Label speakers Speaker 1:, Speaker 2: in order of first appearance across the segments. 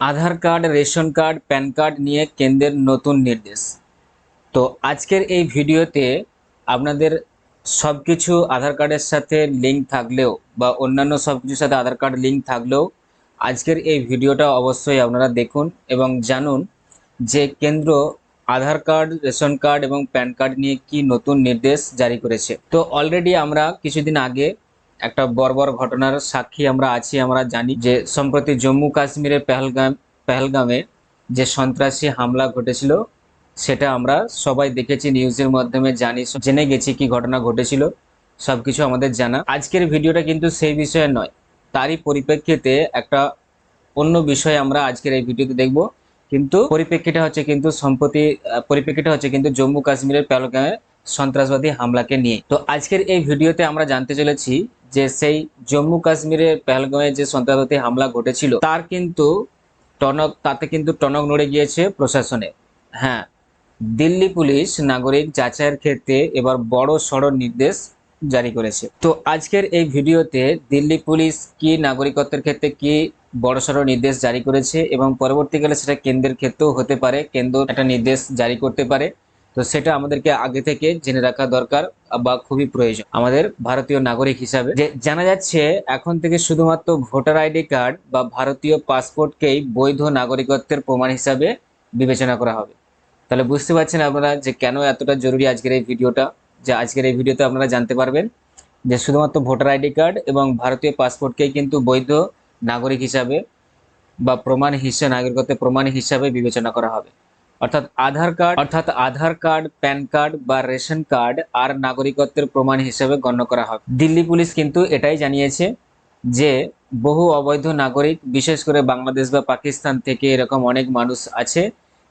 Speaker 1: Aadhaar card, ration card, PAN card নিয়ে কেন্দ্রের নতুন নির্দেশ। তো আজকের এই ভিডিওতে আপনাদের সব কিছু আধার কার্ডের সাথে লিঙ্ক থাকলেও বা অন্যান্য সব কিছুর সাথে আধার কার্ড লিঙ্ক থাকলেও আজকের এই ভিডিওটা অবশ্যই আপনারা দেখুন এবং জানুন যে কেন্দ্র আধার কার্ড, রেশন কার্ড এবং প্যান কার্ড নিয়ে কি নতুন নির্দেশ জারি করেছে। তো অলরেডি আমরা কিছুদিন আগে একটা বর্বর ঘটনার সাক্ষী আমরা আছি, আমরা জানি যে সম্প্রতি জম্মু কাশ্মীরের পেহেলগাম, পেহেলগামে যে সন্ত্রাসী হামলা ঘটেছিল, সেটা আমরা সবাই দেখেছি নিউজের মাধ্যমে জানি, জেনে গেছি কি ঘটনা ঘটেছিল সব কিছু আমাদের জানা। আজকের ভিডিওটা কিন্তু সেই বিষয়ে নয়, তারই পরিপ্রেক্ষিতে একটা অন্য বিষয় আমরা আজকের এই ভিডিওতে দেখব। কিন্তু পরিপ্রেক্ষিটা হচ্ছে কিন্তু সম্প্রতি পরিপ্রেক্ষিটা হচ্ছে কিন্তু জম্মু কাশ্মীরের পেহেলগামে সন্ত্রাসবাদী হামলাকে নিয়ে। তো আজকের এই ভিডিওতে আমরা জানতে চলেছি যে সেই জম্মু কাশ্মীরের পেহেলগামে যে সন্ত্রাসবাদী হামলা ঘটেছিল, তার কিন্তু টনক, তাতে কিন্তু টনক নড়ে গিয়েছে প্রশাসনে। হ্যাঁ দিল্লি পুলিশ নাগরিক যাচাইয়ের ক্ষেত্রে এবার বড় সড় নির্দেশ জারি করেছে। তো আজকের এই ভিডিওতে দিল্লি পুলিশ কি নাগরিকত্বের ক্ষেত্রে কি বড়সড় নির্দেশ জারি করেছে এবং পরবর্তীকালে সেটা কেন্দ্রের ক্ষেত্রেও হতে পারে, কেন্দ্র একটা নির্দেশ জারি করতে পারে। তো সেটা আমাদেরকে আগে থেকে জেনে রাখা দরকার বা খুবই প্রয়োজন। আমাদের ভারতীয় নাগরিক হিসাবে যে জানা যাচ্ছে, এখন থেকে শুধুমাত্র ভোটার আইডি কার্ড বা ভারতীয় পাসপোর্টকেই বৈধ নাগরিকত্বের প্রমাণ হিসাবে বিবেচনা করা হবে। তাহলে বুঝতে পারছেন আপনারা যে কেন এতটা জরুরি আজকের এই ভিডিওটা? যে আজকের এই ভিডিওতে আপনারা জানতে পারবেন যে শুধুমাত্র ভোটার আইডি কার্ড এবং ভারতীয় পাসপোর্টকেই কিন্তু বৈধ নাগরিক হিসাবে বা প্রমাণ হিসেবে, নাগরিকত্বের প্রমাণ হিসাবে বিবেচনা করা হবে। অর্থাৎ আধার কার্ড, অর্থাৎ আধার কার্ড, প্যান কার্ড বা রেশন কার্ড আর নাগরিকত্বের প্রমাণ হিসেবে গণ্য করা হবে দিল্লি পুলিশ কিন্তু এটাই জানিয়েছে যে বহু অবৈধ নাগরিক, বিশেষ করে বাংলাদেশ বা পাকিস্তান থেকে এরকম অনেক মানুষ আছে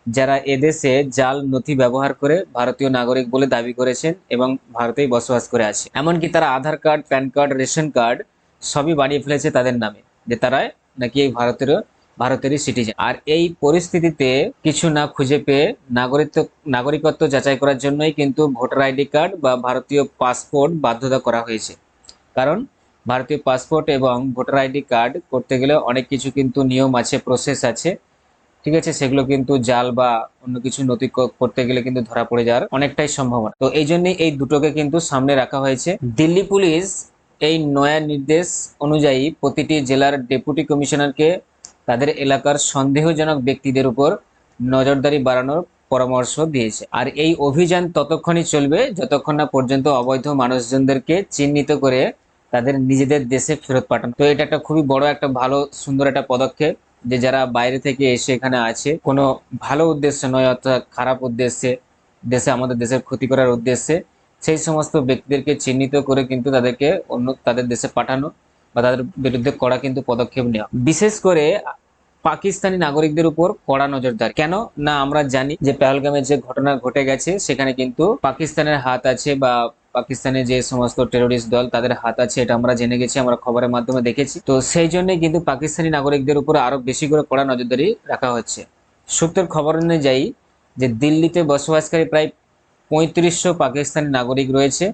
Speaker 1: যারা এদেশে জাল, নথি ব্যবহার করে ভারতীয় নাগরিক বলে দাবি করেছেন এবং ভারতেই বসবাস করে আছে। এমনকি তারা Aadhaar card, PAN card, ration card সবই বানিয়ে ফেলেছে তাদের নামে। যে তারা নাকি এই ভারতের ভারতেরই সিটিজেন আর এই পরিস্থিতিতে কিছু না খুঁজে পেয়ে নাগরিকত্ব নাগরিকত্ব যাচাই করার জন্যই কিন্তু ভোটার আইডি কার্ড বা ভারতীয় পাসপোর্ট বাধ্যতা করা হয়েছে। কারণ ভারতীয় পাসপোর্ট এবং ভোটার আইডি কার্ড করতে গেলে অনেক কিছু কিন্তু নিয়ম আছে প্রসেস আছে। ঠিক আছে, সেগুলো কিন্তু জাল বা অন্য কিছু নথি করতে গেলে কিন্তু ধরা পড়ে যাওয়ার অনেকটাই সম্ভাবনা। তো এই জন্যই এই দুটোকে কিন্তু সামনে রাখা হয়েছে। দিল্লি পুলিশ এই নয়া নির্দেশ অনুযায়ী প্রতিটি জেলার ডেপুটি কমিশনারকে তাদের এলাকার সন্দেহজনক ব্যক্তিদের উপর নজরদারি বাড়ানোর পরামর্শ দিয়েছে। আর এই অভিযান ততক্ষণই চলবে, যতক্ষণ না পর্যন্ত অবৈধ মানুষজনদেরকে চিহ্নিত করে তাদের নিজেদের দেশে ফেরত পাঠানো। তো এটা একটা খুবই বড়, একটা ভালো, সুন্দর একটা পদক্ষেপ যে যারা বাইরে থেকে এসে এখানে আছে। কোনো ভালো উদ্দেশ্যে নয়, অর্থাৎ খারাপ উদ্দেশ্যে, দেশে, আমাদের দেশের ক্ষতি করার উদ্দেশ্যে সেই সমস্ত ব্যক্তিদেরকে চিহ্নিত করে কিন্তু তাদেরকে অন্য, তাদের দেশে পাঠানো বা তাদের বিরুদ্ধে করা কিন্তু পদক্ষেপ নেওয়া। বিশেষ করে পাকিস্তানি নাগরিকদের উপর কড়া নজরদারি। কেন? না, আমরা জানি যে পেহেলগামে যে ঘটনা ঘটে গেছে, সেখানে কিন্তু পাকিস্তানের হাত আছে বা পাকিস্তানের যে সমস্ত টেরোরিস্ট দল, তাদের হাত আছে, এটা আমরা জেনে গেছি, আমরা খবরের মাধ্যমে দেখেছি। তো সেই জন্যই কিন্তু পাকিস্তানি নাগরিকদের উপর আরও বেশি করে কড়া নজরদারি রাখা হচ্ছে। সূত্রের খবর অনুযায়ী যে দিল্লিতে বসবাসকারী প্রায় পঁয়ত্রিশশো পাকিস্তানি নাগরিক রয়েছে।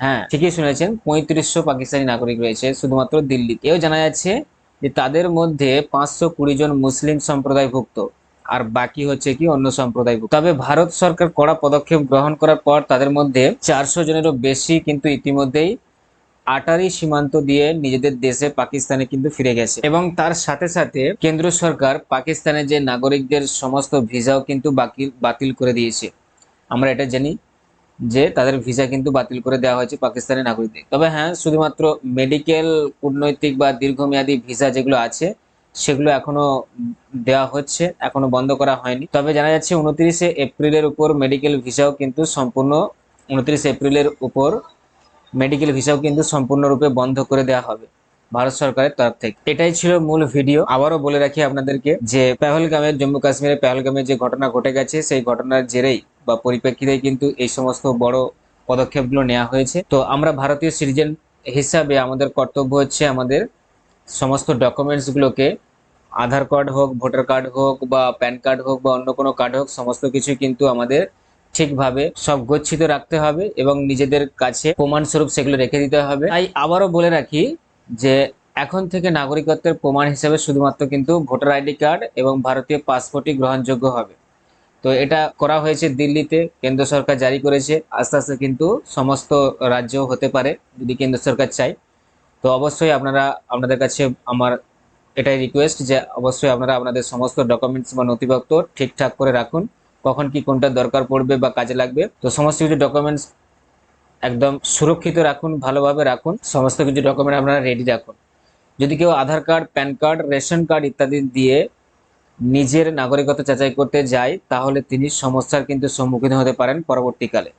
Speaker 1: হ্যাঁ ঠিকই শুনেছেন, পঁয়ত্রিশশো পাকিস্তানি নাগরিক রয়েছে, শুধুমাত্র দিল্লিতে। এও জানা যাচ্ছে যে তাদের মধ্যে পাঁচশো কুড়ি জন মুসলিম সম্প্রদায়ভুক্ত। আর বাকি হচ্ছে কি অন্য সম্প্রদায়ভুক্ত। তবে ভারত সরকার কড়া পদক্ষেপ গ্রহণ করার পর তাদের মধ্যে চারশো জনেরও বেশি কিন্তু ইতিমধ্যেই আটারি সীমান্ত দিয়ে নিজেদের দেশে পাকিস্তানে কিন্তু ফিরে গেছে। এবং তার সাথে সাথে কেন্দ্র সরকার পাকিস্তানের যে নাগরিকদের সমস্ত ভিসাও কিন্তু বাকি বাতিল করে দিয়েছে। আমরা এটা জানি। যে তাদের ভিসা কিন্তু বাতিল করে দেওয়া হয়েছে পাকিস্তানের নাগরিকদের। তবে হ্যাঁ শুধুমাত্র মেডিকেল, কূটনৈতিক বা দীর্ঘমেয়াদী ভিসা যেগুলো আছে, সেগুলো এখনও দেওয়া হচ্ছে, এখনও বন্ধ করা হয়নি। তবে জানা যাচ্ছে উনত্রিশে এপ্রিলের উপর মেডিকেল ভিসাও কিন্তু সম্পূর্ণ, উনত্রিশে এপ্রিলের উপর মেডিকেল ভিসাও কিন্তু সম্পূর্ণরূপে বন্ধ করে দেওয়া হবে ভারত সরকারের তরফ থেকে। এটাই ছিল মূল ভিডিও। আবারও বলে রাখি আপনাদেরকে যে পেহলগামের জম্মু কাশ্মীরের পেহলগামে যে ঘটনা ঘটে গেছে, সেই ঘটনার জেরেই বা পরিপ্রেক্ষিতে কিন্তু এই সমস্ত বড় পদক্ষেপগুলো নেওয়া হয়েছে। তো আমরা ভারতীয় সিটিজেন হিসাবে আমাদের কর্তব্য হচ্ছে আমাদের সমস্ত ডকুমেন্টসগুলোকে আধার কার্ড হোক, ভোটার কার্ড হোক বা প্যান কার্ড হোক বা অন্য কোনো কার্ড হোক, সমস্ত কিছু কিন্তু আমাদের ঠিকভাবে সব গচ্ছিত রাখতে হবে এবং নিজেদের কাছে প্রমাণস্বরূপ সেগুলো রেখে দিতে হবে। তাই আবারও বলে রাখি যে এখন থেকে নাগরিকত্বের প্রমাণ হিসেবে শুধুমাত্র কিন্তু ভোটার আইডি কার্ড এবং ভারতীয় পাসপোর্টই গ্রহণযোগ্য হবে। তো এটা করা হয়েছে দিল্লিতে, কেন্দ্র সরকার জারি করেছে। আস্তে আস্তে কিন্তু সমস্ত রাজ্য হতে পারে, যদি কেন্দ্র সরকার চায়। তো অবশ্যই আপনারা, আপনাদের কাছে আমার এটাই রিকোয়েস্ট যে অবশ্যই আপনারা আপনাদের সমস্ত ডকুমেন্টস বা নথিপত্র ঠিকঠাক করে রাখুন। কখন কি কোনটা দরকার পড়বে বা কাজে লাগবে। তো সমস্ত কিছু ডকুমেন্টস একদম সুরক্ষিত রাখুন, ভালোভাবে রাখুন। সমস্ত কিছু ডকুমেন্ট আপনারা রেডি রাখুন। যদি কেউ Aadhaar card, PAN card, ration card ইত্যাদি দিয়ে নিজের নাগরিকত্ব যাচাই করতে যায়, তাহলে তিনি সমস্যার কিন্তু সম্মুখীন হতে পারেন পরবর্তীকালে।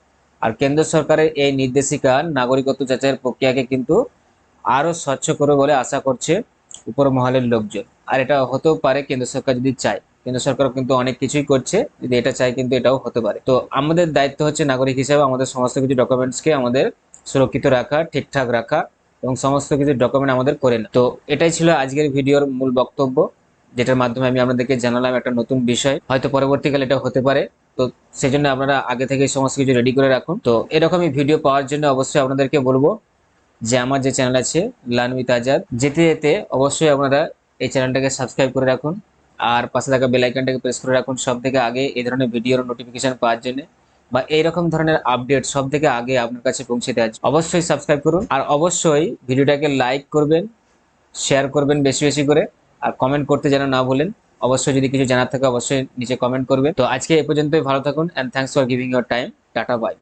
Speaker 1: আর কেন্দ্র সরকারের এই নির্দেশিকা নাগরিকত্ব যাচাইয়ের প্রক্রিয়াকে কিন্তু আরও স্বচ্ছ করবে বলে আশা করছে উপর মহলের লোকজন। আর এটা হতেও পারে, কেন্দ্র সরকার যদি চায়। কেন্দ্র সরকার কিন্তু অনেক কিছুই করছে, যদি এটা চায় কিন্তু এটাও হতে পারে। তো আমাদের দায়িত্ব হচ্ছে নাগরিক হিসেবে আমাদের সমস্ত কিছু ডকুমেন্টসকে আমাদের সুরক্ষিত রাখা, ঠিকঠাক রাখা এবং সমস্ত কিছু ডকুমেন্ট আমাদের করে না তো এটাই ছিল আজকের ভিডিওর মূল বক্তব্য। যেটার মাধ্যমে আমি আপনাদেরকে জানালাম একটা নতুন বিষয়। হয়তো পরবর্তীকালে এটা হতে পারে। তো সেই জন্য আপনারা আগে থেকে সমস্ত কিছু রেডি করে রাখুন। তো এরকমই ভিডিও পাওয়ার জন্য অবশ্যই আপনাদেরকে বলব যে আমার যে চ্যানেল আছে লার্ন উইথ আজাদ যেতে যেতে অবশ্যই আপনারা এই চ্যানেলটাকে সাবস্ক্রাইব করে রাখুন। আর পাশে থাকা বেল আইকনটাকে প্রেস করে রাখুন সব থেকে আগে এই ধরনের ভিডিওর নোটিফিকেশন পাওয়ার জন্য। বা এইরকম ধরনের আপডেট সব থেকে আগে আপনার কাছে পৌঁছে দেওয়া। অবশ্যই সাবস্ক্রাইব করুন। আর অবশ্যই ভিডিওটাকে লাইক করবেন শেয়ার করবেন বেশি বেশি করে। আর কমেন্ট করতে যেন না ভুলেন, অবশ্যই যদি কিছু জানার থাকে অবশ্যই নিচে কমেন্ট করবে। তো আজকে এ পর্যন্তই, ভালো থাকুন and thanks for giving your time tata bye